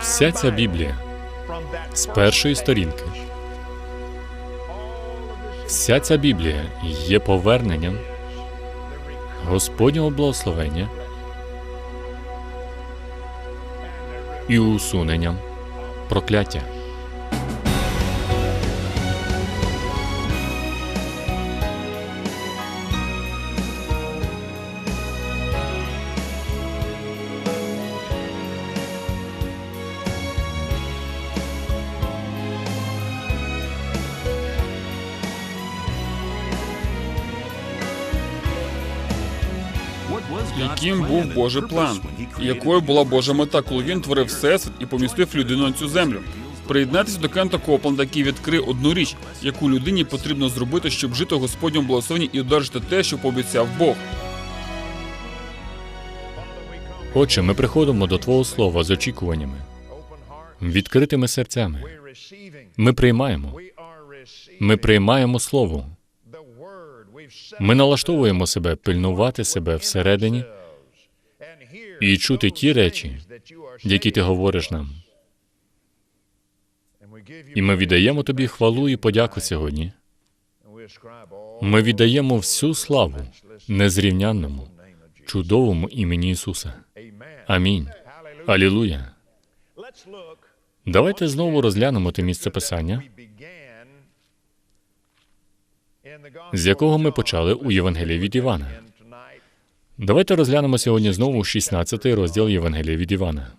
Вся ця Біблія з першої сторінки. Вся ця Біблія є поверненням Господнього благословення і усуненням прокляття. Божий план? Якою була Божа мета, коли він творив всесвіт і помістив людину на цю землю? Приєднайтеся до Кента Копланда, який відкрив одну річ, яку людині потрібно зробити, щоб жити у Господньому благословенні і одержати те, що пообіцяв Бог. Отче, ми приходимо до Твого Слова з очікуваннями, відкритими серцями. Ми приймаємо. Ми приймаємо Слово. Ми налаштовуємо себе пильнувати себе всередині і чути ті речі, які ти говориш нам. І ми віддаємо тобі хвалу і подяку сьогодні. Ми віддаємо всю славу незрівнянному, чудовому імені Ісуса. Амінь. Алілуя. Давайте знову розглянемо те місце писання, з якого ми почали у Євангелії від Івана. Давайте розглянемо сьогодні знову 16 розділ Євангелія від Івана.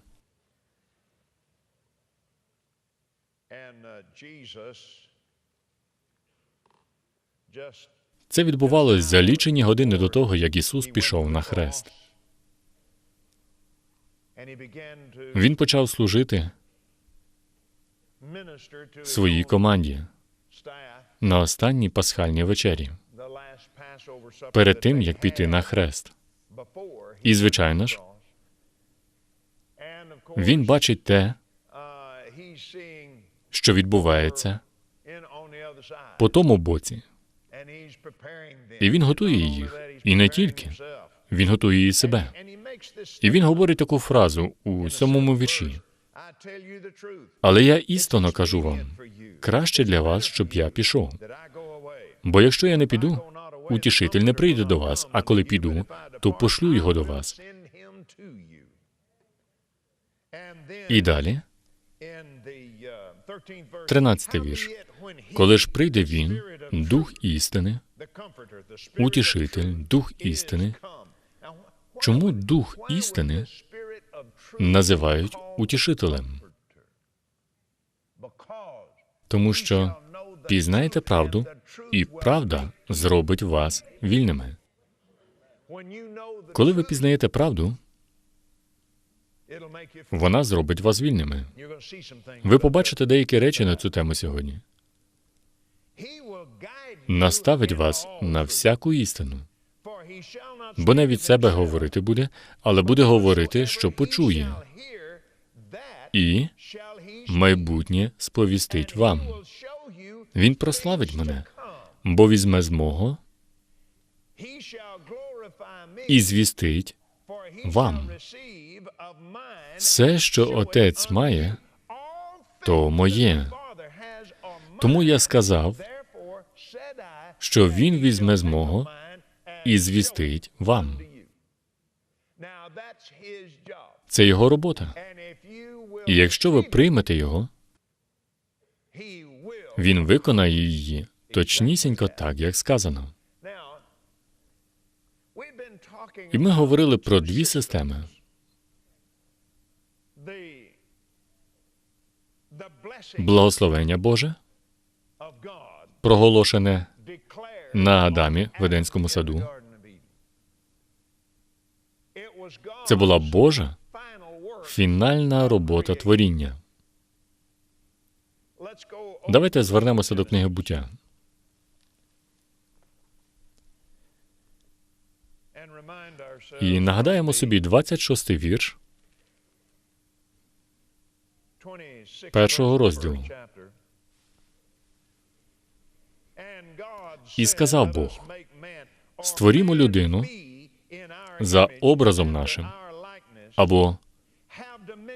Це відбувалось за лічені години до того, як Ісус пішов на хрест. Він почав служити своїй команді на останній пасхальній вечері, перед тим як піти на хрест. І, звичайно ж, він бачить те, що відбувається по тому боці, і він готує їх. І не тільки він готує і себе. І він говорить таку фразу у сьомому вірші. Але я істинно кажу вам, краще для вас, щоб я пішов. Бо якщо я не піду, утішитель не прийде до вас, а коли піду, то пошлю його до вас. І далі, 13 вірш. Коли ж прийде він, дух істини, утішитель, дух істини. Чому дух істини називають утішителем? Тому що пізнаєте правду, і правда зробить вас вільними. Коли ви пізнаєте правду, вона зробить вас вільними. Ви побачите деякі речі на цю тему сьогодні. Наставить вас на всяку істину, бо не від себе говорити буде, але буде говорити, що почує, і майбутнє сповістить вам. Він прославить мене, бо візьме з мого і звістить вам. Все, що отець має, то моє. Тому я сказав, що він візьме з мого і звістить вам. Це його робота. І якщо ви приймете його, він виконає її точнісінько так, як сказано. І ми говорили про дві системи: благословення Боже, проголошене на Адамі в Едемському саду. Це була Божа фінальна робота творіння. Давайте звернемося до книги буття. І нагадаємо собі 26-й вірш першого розділу. І сказав Бог, створімо людину за образом нашим, або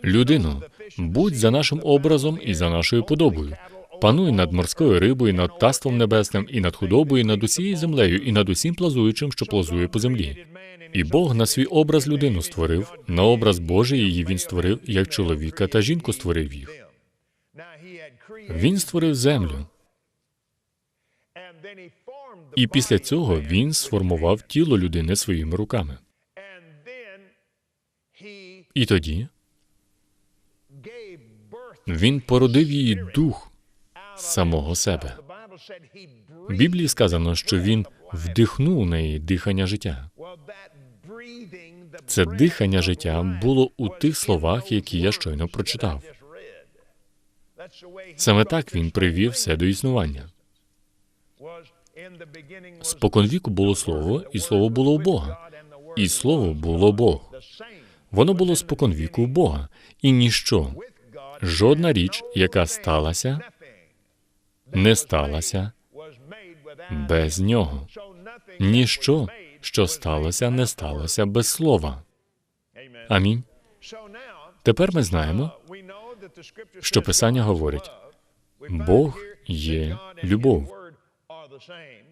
Людино, будь за нашим образом і за нашою подобою. Пануй над морською рибою, над птаством небесним, і над худобою, і над усією землею, і над усім плазуючим, що плазує по землі. І Бог на свій образ людину створив, на образ Божий її він створив, як чоловіка та жінку створив їх. Він створив землю, і після цього він сформував тіло людини своїми руками. І тоді він породив її дух самого себе. В Біблії сказано, що він вдихнув у неї дихання життя. Це дихання життя було у тих словах, які я щойно прочитав. Саме так він привів все до існування. Споконвіку було слово, і слово було у Бога, і слово було Бог. Воно було споконвіку у Бога, і ніщо, жодна річ, яка сталася, не сталася без нього. Ніщо, що сталося, не сталося без слова. Амінь. Тепер ми знаємо, що Писання говорить, Бог є любов.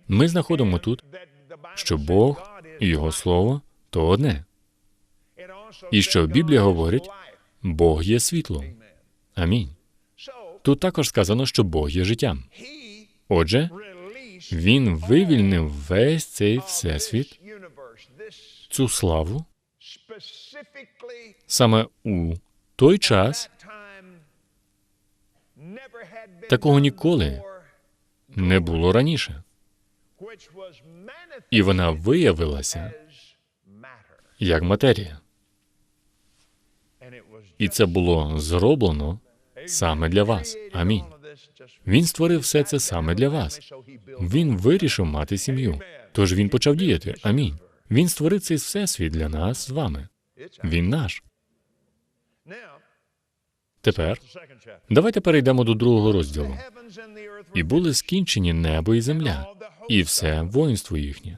Ми знаходимо тут, що Бог і Його Слово то одне. І що Біблія говорить, Бог є світлом. Амінь. Тут також сказано, що Бог є життям. Отже, він вивільнив весь цей всесвіт, цю славу саме у той час такого ніколи не було раніше, і вона виявилася як матерія. І це було зроблено саме для вас. Амінь. Він створив все це саме для вас. Він вирішив мати сім'ю. Тож він почав діяти. Амінь. Він створив цей всесвіт для нас з вами. Він наш. Тепер давайте перейдемо до другого розділу. І були скінчені небо і земля, і все воїнство їхнє.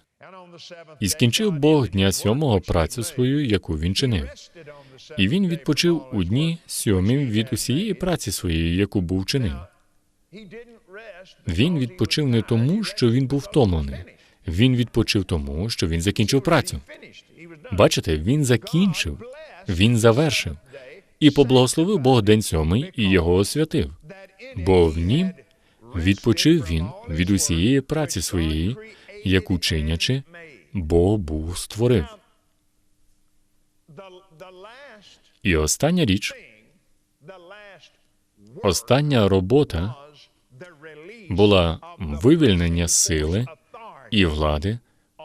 І скінчив Бог дня сьомого працю свою, яку він чинив. І він відпочив у дні сьомім від усієї праці своєї, яку був чинив. Він відпочив не тому, що він був втомлений. Він відпочив тому, що він закінчив працю. Бачите, він закінчив, він завершив і поблагословив Бог день сьомий і його освятив, бо в нім відпочив він від усієї праці своєї, яку чинячи, Бог був створив. І остання річ, остання робота була вивільнення сили і влади,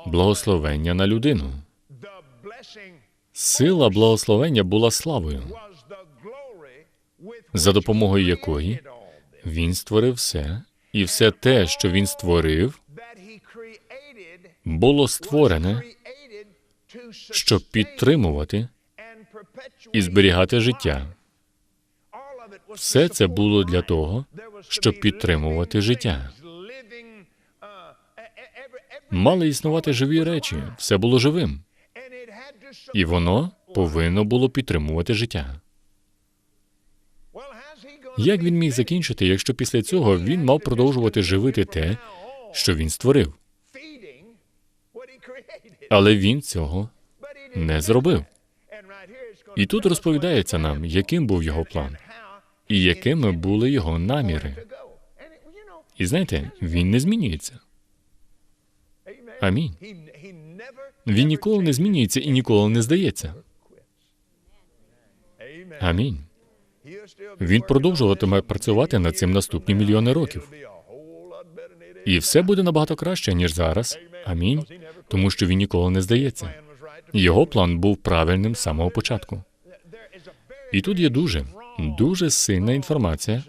благословення на людину. Сила благословення була славою, за допомогою якої він створив все, і все те, що він створив, було створене, щоб підтримувати і зберігати життя. Все це було для того, щоб підтримувати життя. Мали існувати живі речі, все було живим, і воно повинно було підтримувати життя. Як він міг закінчити, якщо після цього він мав продовжувати живити те, що він створив? Але він цього не зробив. І тут розповідається нам, яким був його план і якими були його наміри. І знаєте, він не змінюється. Амінь. Він ніколи не змінюється і ніколи не здається. Амінь. Він продовжуватиме працювати над цим наступні мільйони років. І все буде набагато краще, ніж зараз. Амінь. Тому що він ніколи не здається. Його план був правильним з самого початку. І тут є дуже, дуже сильна інформація,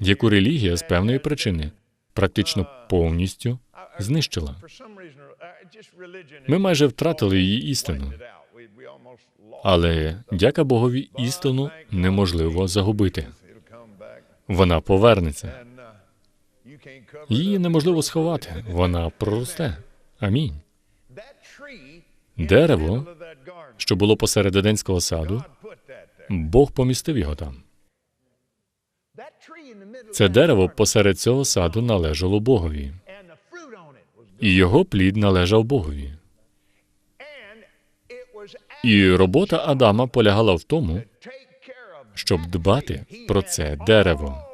яку релігія з певної причини практично повністю знищила. Ми майже втратили її істину. Але дяка Богові, істину неможливо загубити. Вона повернеться. Її неможливо сховати. Вона проросте. Амінь. Дерево, що було посеред Едемського саду, Бог помістив його там. Це дерево посеред цього саду належало Богові, і його плід належав Богові. І робота Адама полягала в тому, щоб дбати про це дерево.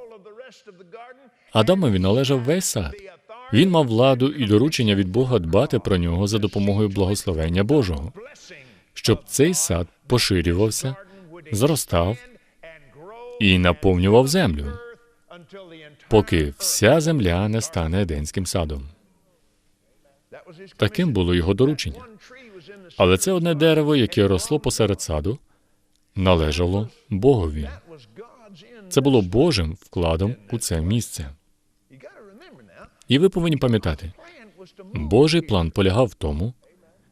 Адамові належав весь сад. Він мав владу і доручення від Бога дбати про нього за допомогою благословення Божого, щоб цей сад поширювався, зростав і наповнював землю, поки вся земля не стане Еденським садом. Таким було його доручення. Але це одне дерево, яке росло посеред саду, належало Богові. Це було Божим вкладом у це місце. І ви повинні пам'ятати, Божий план полягав в тому,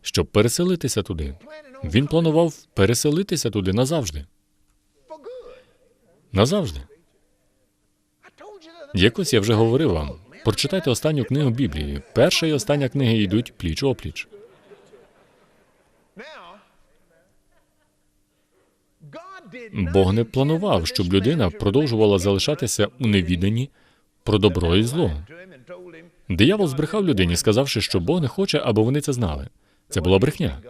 щоб переселитися туди. Він планував переселитися туди назавжди. Назавжди. Якось я вже говорив вам. Прочитайте останню книгу Біблії. Перша і остання книги йдуть пліч опліч. Бог не планував, щоб людина продовжувала залишатися у невіданні про добро і зло. Диявол збрехав людині, сказавши, що Бог не хоче, аби вони це знали. Це була брехня.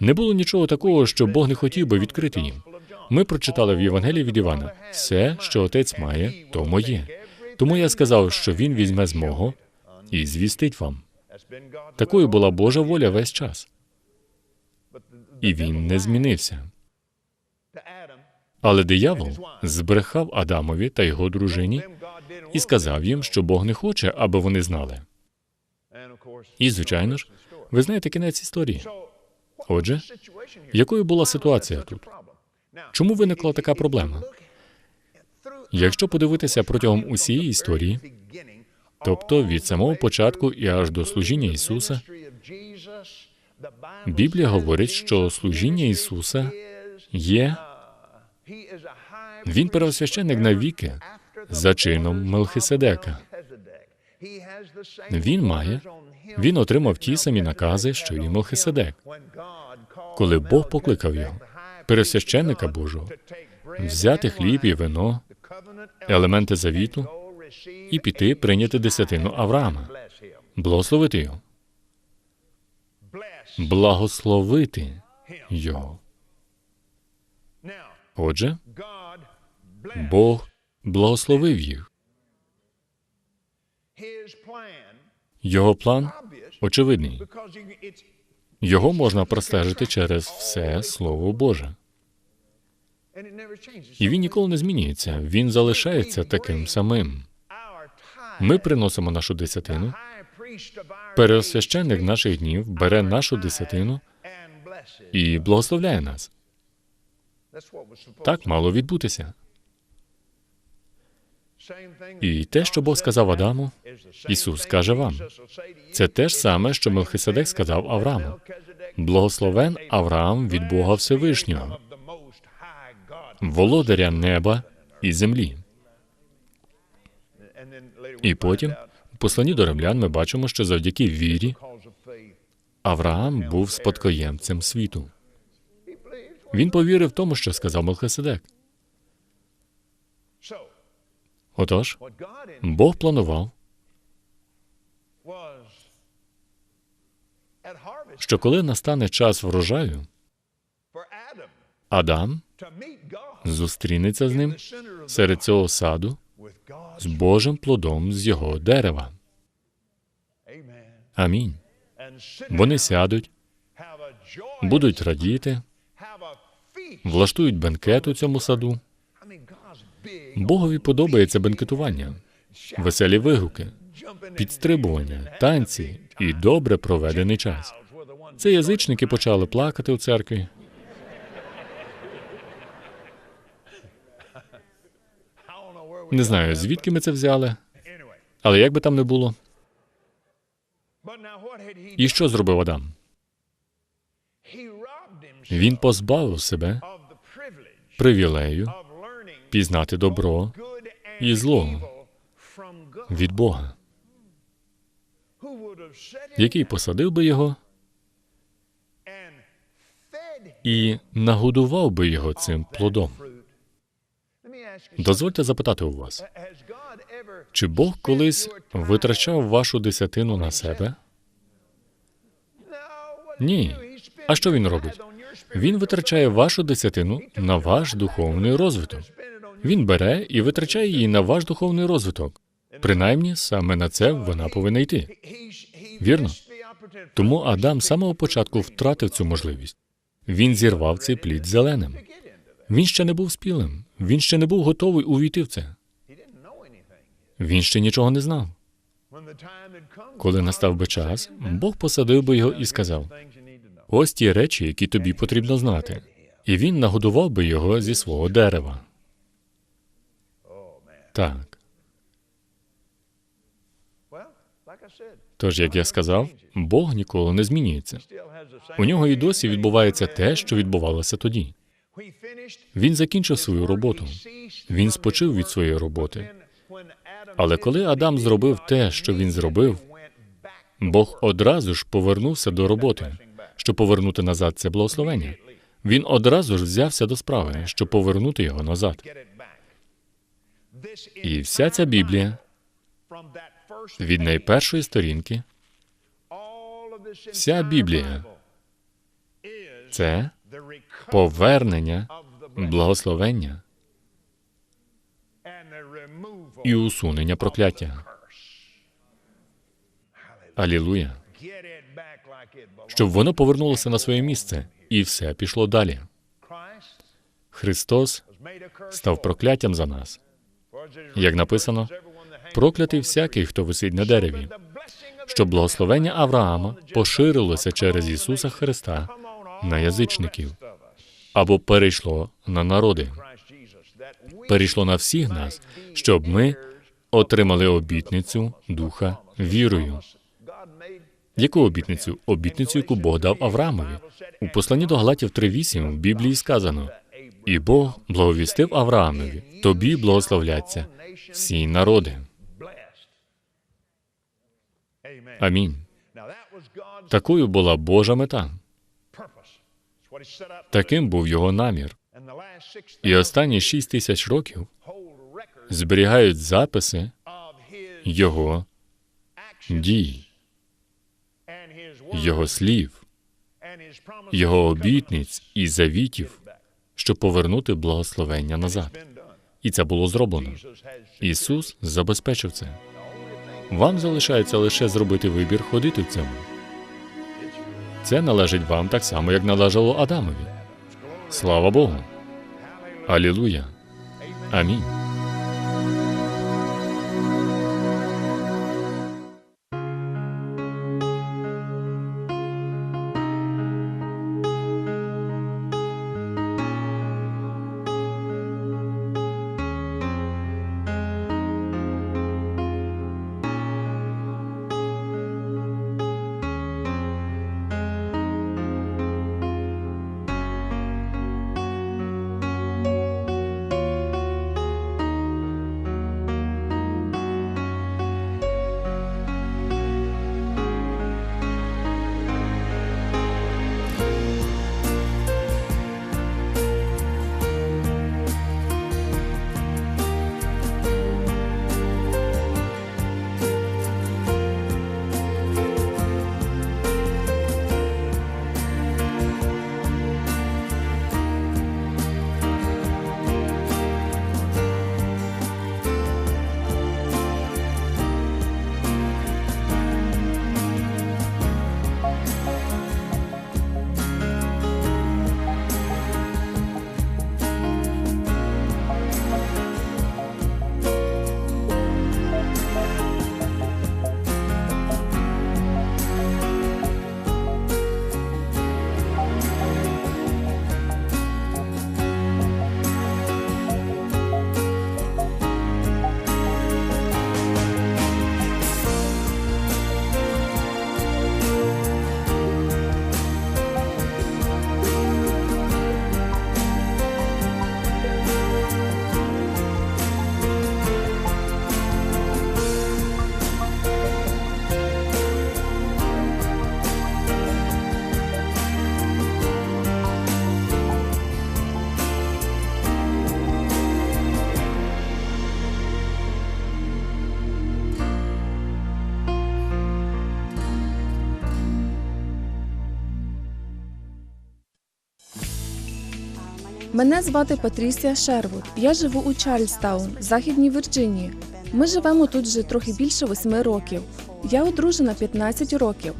Не було нічого такого, що Бог не хотів би відкрити їм. Ми прочитали в Євангелії від Івана: все, що отець має, то моє. Тому я сказав, що він візьме з мого і звістить вам. Такою була Божа воля весь час. І він не змінився. Але диявол збрехав Адамові та його дружині і сказав їм, що Бог не хоче, аби вони знали. І, звичайно ж, ви знаєте кінець історії. Отже, якою була ситуація тут? Чому виникла така проблема? Якщо подивитися протягом усієї історії, тобто від самого початку і аж до служіння Ісуса, Біблія говорить, що служіння Ісуса є він первосвященник навіки за чином Мелхиседека. Він має, він отримав ті самі накази, що і Мелхиседек. Коли Бог покликав його, первосвященника Божого, взяти хліб і вино, елементи завіту і піти прийняти десятину Авраама, благословити його, благословити його. Отже, Бог благословив їх. Його план очевидний. Його можна простежити через все Слово Боже. І він ніколи не змінюється. Він залишається таким самим. Ми приносимо нашу десятину. Переосвященник наших днів бере нашу десятину і благословляє нас. Так мало відбутися. І те, що Бог сказав Адаму, Ісус каже вам. Це те ж саме, що Мелхиседек сказав Аврааму. Благословен Авраам від Бога Всевишнього, володаря неба і землі. І потім, в посланні до римлян, ми бачимо, що завдяки вірі Авраам був спадкоємцем світу. Він повірив тому, що сказав Мелхиседек. Отож, Бог планував, що коли настане час врожаю, Адам зустрінеться з ним серед цього саду з Божим плодом з його дерева. Амінь. Вони сядуть, будуть радіти, влаштують бенкет у цьому саду. Богові подобається бенкетування, веселі вигуки, підстрибування, танці і добре проведений час. Це язичники почали плакати у церкві. Не знаю, звідки ми це взяли, але як би там не було. І що зробив Адам? Він позбавив себе привілею пізнати добро і зло від Бога, який посадив би його і нагодував би його цим плодом. Дозвольте запитати у вас, чи Бог колись витрачав вашу десятину на себе? Ні. А що він робить? Він витрачає вашу десятину на ваш духовний розвиток. Він бере і витрачає її на ваш духовний розвиток. Принаймні, саме на це вона повинна йти. Вірно? Тому Адам з самого початку втратив цю можливість. Він зірвав цей плід зеленим. Він ще не був спілим. Він ще не був готовий увійти в це. Він ще нічого не знав. Коли настав би час, Бог посадив би його і сказав: ось ті речі, які тобі потрібно знати. І він нагодував би його зі свого дерева. Так. Тож, як я сказав, Бог ніколи не змінюється. У нього і досі відбувається те, що відбувалося тоді. Він закінчив свою роботу. Він спочив від своєї роботи. Але коли Адам зробив те, що він зробив, Бог одразу ж повернувся до роботи, щоб повернути назад це благословення. Він одразу ж взявся до справи, щоб повернути його назад. І вся ця Біблія від найпершої сторінки, Вся Біблія це повернення благословення і усунення прокляття. Алілуя. Щоб воно повернулося на своє місце, і все пішло далі. Христос став прокляттям за нас. Як написано, проклятий всякий, хто висить на дереві, щоб благословення Авраама поширилося через Ісуса Христа на язичників або перейшло на народи, перейшло на всіх нас, щоб ми отримали обітницю Духа вірою. Яку обітницю? Обітницю, яку Бог дав Авраамові. У посланні до Галатів 3.8 в Біблії сказано: І Бог благовістив Авраамові, тобі благословляться всі народи. Амінь. Такою була Божа мета. Таким був його намір. І останні шість тисяч років зберігають записи його дій, його слів, його обітниць і завітів, щоб повернути благословення назад. І це було зроблено. Ісус забезпечив це. Вам залишається лише зробити вибір ходити в цьому. Це належить вам так само, як належало Адамові. Слава Богу. Алілуя. Амінь. Мене звати Патрісія Шервуд. Я живу у Чарльстаун, Західній Вірджинії. Ми живемо тут вже трохи більше восьми років. Я одружена 15 років.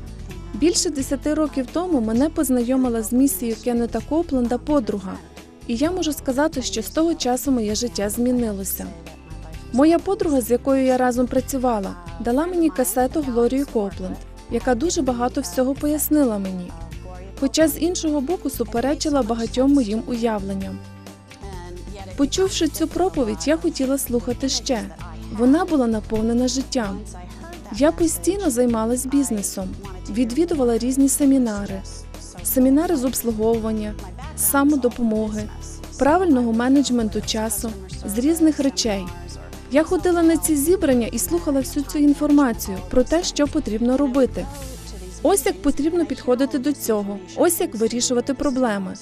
Більше 10 років тому мене познайомила з місією Кеннета Копленда подруга, і я можу сказати, що з того часу моє життя змінилося. Моя подруга, з якою я разом працювала, дала мені касету Глорії Копленд, яка дуже багато всього пояснила мені, хоча з іншого боку суперечила багатьом моїм уявленням. Почувши цю проповідь, я хотіла слухати ще. Вона була наповнена життям. Я постійно займалась бізнесом, відвідувала різні семінари, семінари з обслуговування, самодопомоги, правильного менеджменту часу, з різних речей. Я ходила на ці зібрання і слухала всю цю інформацію про те, що потрібно робити. Ось як потрібно підходити до цього, ось як вирішувати проблеми.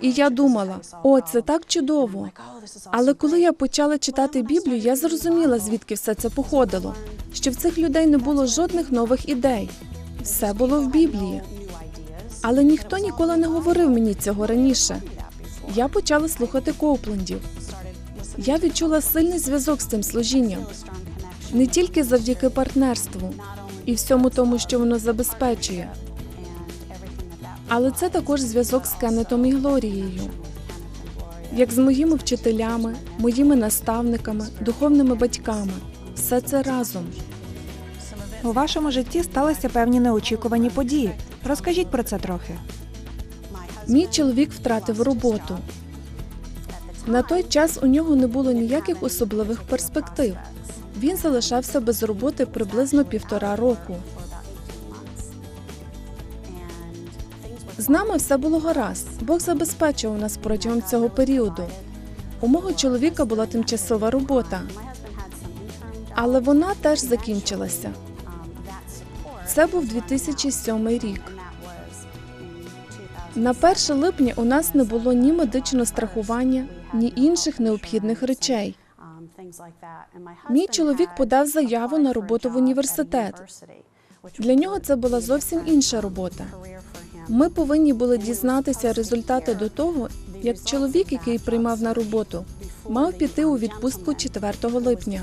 І я думала, о, це так чудово. Але коли я почала читати Біблію, я зрозуміла, звідки все це походило, що в цих людей не було жодних нових ідей. Все було в Біблії. Але ніхто ніколи не говорив мені цього раніше. Я почала слухати Коуплендів. Я відчула сильний зв'язок з цим служінням не тільки завдяки партнерству і всьому тому, що воно забезпечує, але це також зв'язок з Кеннетом і Глорією, як з моїми вчителями, моїми наставниками, духовними батьками. Все це разом. У вашому житті сталися певні неочікувані події. Розкажіть про це трохи. Мій чоловік втратив роботу. На той час у нього не було ніяких особливих перспектив. Він залишався без роботи приблизно півтора року. З нами все було гаразд. Бог забезпечував нас протягом цього періоду. У мого чоловіка була тимчасова робота, але вона теж закінчилася. Це був 2007 рік. На 1 липня у нас не було ні медичного страхування, ні інших необхідних речей. Мій чоловік подав заяву на роботу в університет. Для нього це була зовсім інша робота. Ми повинні були дізнатися результати до того, як чоловік, який приймав на роботу, мав піти у відпустку 4 липня.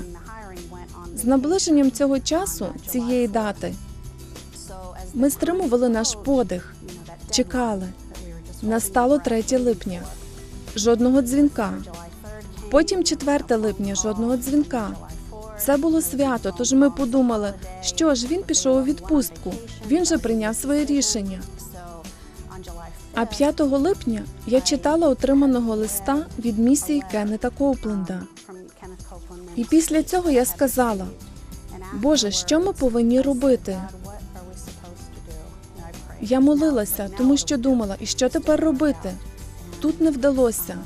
З наближенням цього часу, цієї дати, ми стримували наш подих, чекали. Настало 3 липня. Жодного дзвінка. Потім 4 липня жодного дзвінка. Це було свято, тож ми подумали, що ж він пішов у відпустку. Він же прийняв своє рішення. А 5 липня я читала отриманого листа від місії Кеннета Коупленда. І після цього я сказала: Боже, що ми повинні робити? Я молилася, тому що думала, і що тепер робити? Тут не вдалося.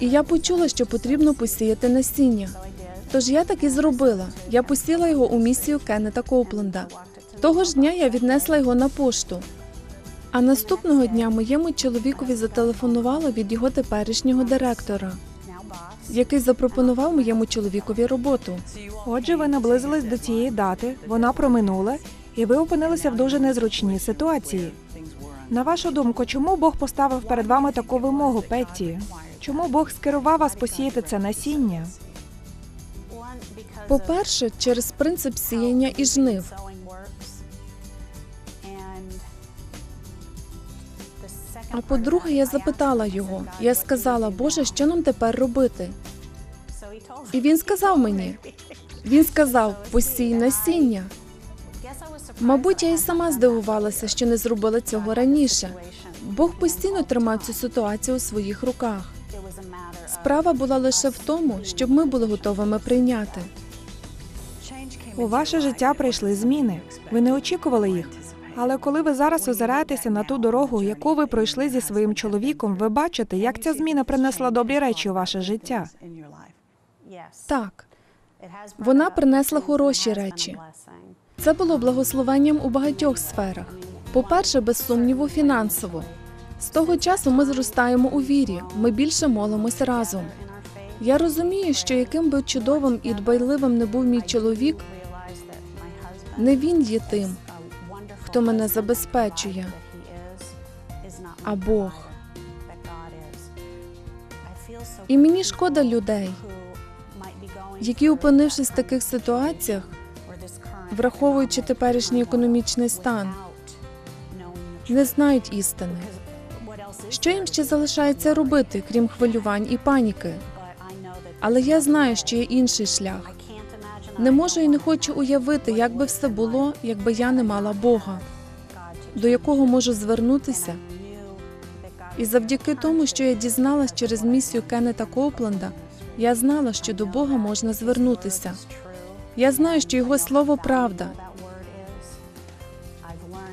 І я почула, що потрібно посіяти насіння. Тож я так і зробила. Я посіла його у місію Кеннета Коупленда. Того ж дня я віднесла його на пошту. А наступного дня моєму чоловікові зателефонувала від його теперішнього директора, який запропонував моєму чоловікові роботу. Отже, ви наблизились до цієї дати, вона проминула, і ви опинилися в дуже незручній ситуації. На вашу думку, чому Бог поставив перед вами таку вимогу, Петті? Чому Бог скерував вас посіяти це насіння? По-перше, через принцип сіяння і жнив. А по-друге, я запитала його. Я сказала, Боже, що нам тепер робити? І він сказав мені. Він сказав: посій насіння. Мабуть, я і сама здивувалася, що не зробила цього раніше. Бог постійно тримав цю ситуацію у своїх руках. Справа була лише в тому, щоб ми були готовими прийняти. У ваше життя прийшли зміни. Ви не очікували їх. Але коли ви зараз озираєтеся на ту дорогу, яку ви пройшли зі своїм чоловіком, ви бачите, як ця зміна принесла добрі речі у ваше життя. Так, вона принесла хороші речі. Це було благословенням у багатьох сферах. По-перше, без сумніву, фінансово. З того часу ми зростаємо у вірі, ми більше молимося разом. Я розумію, що яким би чудовим і дбайливим не був мій чоловік, не він є тим, хто мене забезпечує, а Бог. І мені шкода людей, які, опинившись в таких ситуаціях, враховуючи теперішній економічний стан, не знають істини. Що їм ще залишається робити, крім хвилювань і паніки? Але я знаю, що є інший шлях. Не можу і не хочу уявити, як би все було, якби я не мала Бога, до якого можу звернутися. І завдяки тому, що я дізналась через місію Кеннета Коупленда, я знала, що до Бога можна звернутися. Я знаю, що його слово правда,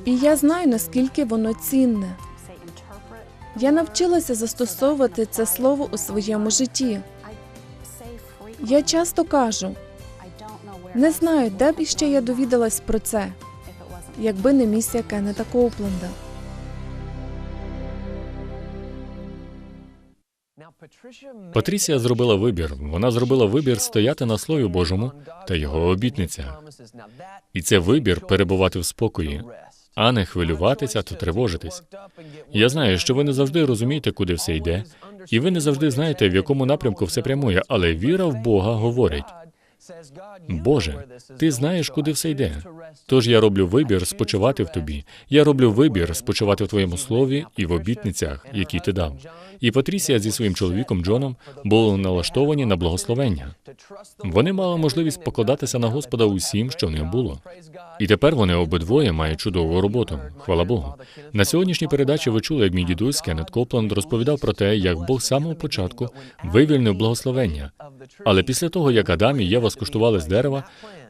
і я знаю, наскільки воно цінне. Я навчилася застосовувати це слово у своєму житті. Я часто кажу, не знаю, де б іще я довідалась про це, якби не місія Кеннета Коупленда. Патрісія зробила вибір. Вона зробила вибір стояти на Слові Божому та його обітницях. І це вибір перебувати в спокої, а не хвилюватися та тривожитись. Я знаю, що ви не завжди розумієте, куди все йде, і ви не завжди знаєте, в якому напрямку все прямує, але віра в Бога говорить: Боже, ти знаєш, куди все йде. Тож я роблю вибір спочивати в тобі. Я роблю вибір спочивати в твоєму слові і в обітницях, які ти дав. І Патрісія зі своїм чоловіком Джоном були налаштовані на благословення. Вони мали можливість покладатися на Господа усім, що в них було. І тепер вони обидвоє мають чудову роботу. Хвала Богу. На сьогоднішній передачі ви чули, як мій дідусь Кеннет Копланд розповідав про те, як Бог з самого початку вивільнив благословення. Але після того, як Адам і Єва скуштували з дерева,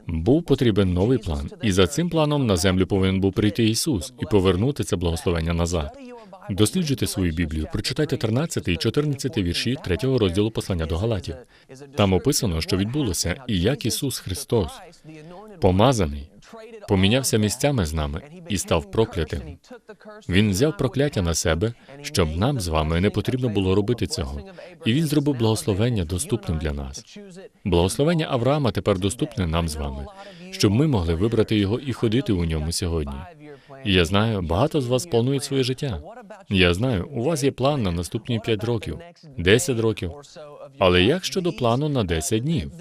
був потрібен новий план, і за цим планом на землю повинен був прийти Ісус і повернути це благословення назад. Досліджуйте свою Біблію, прочитайте 13 і 14 вірші 3 розділу послання до Галатів. Там описано, що відбулося, і як Ісус Христос, помазаний, помінявся місцями з нами і став проклятим. Він взяв прокляття на себе, щоб нам з вами не потрібно було робити цього. І він зробив благословення доступним для нас. Благословення Авраама тепер доступне нам з вами, щоб ми могли вибрати його і ходити у ньому сьогодні. Я знаю, багато з вас планують своє життя. Я знаю, у вас є план на наступні 5 років, 10 років. Але як щодо плану на 10 днів?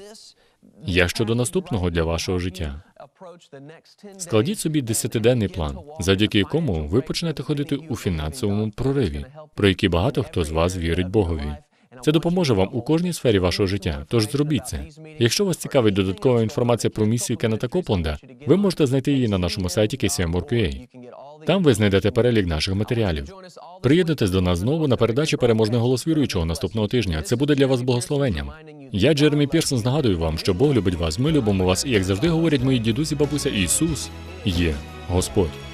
Як щодо наступного для вашого життя? Складіть собі десятиденний план, завдяки якому ви почнете ходити у фінансовому прориві, про який багато хто з вас вірить Богові. Це допоможе вам у кожній сфері вашого життя. Тож зробіть це. Якщо вас цікавить додаткова інформація про місію Кеннета Копланда, ви можете знайти її на нашому сайті KCM.org.ua. Там ви знайдете перелік наших матеріалів. Приєднатесь до нас знову на передачі Переможний голос віруючого наступного тижня. Це буде для вас благословенням. Я, Джеремі Пірсон, нагадую вам, що Бог любить вас. Ми любимо вас, і як завжди говорять мої дідусі, бабуся, Ісус є Господь.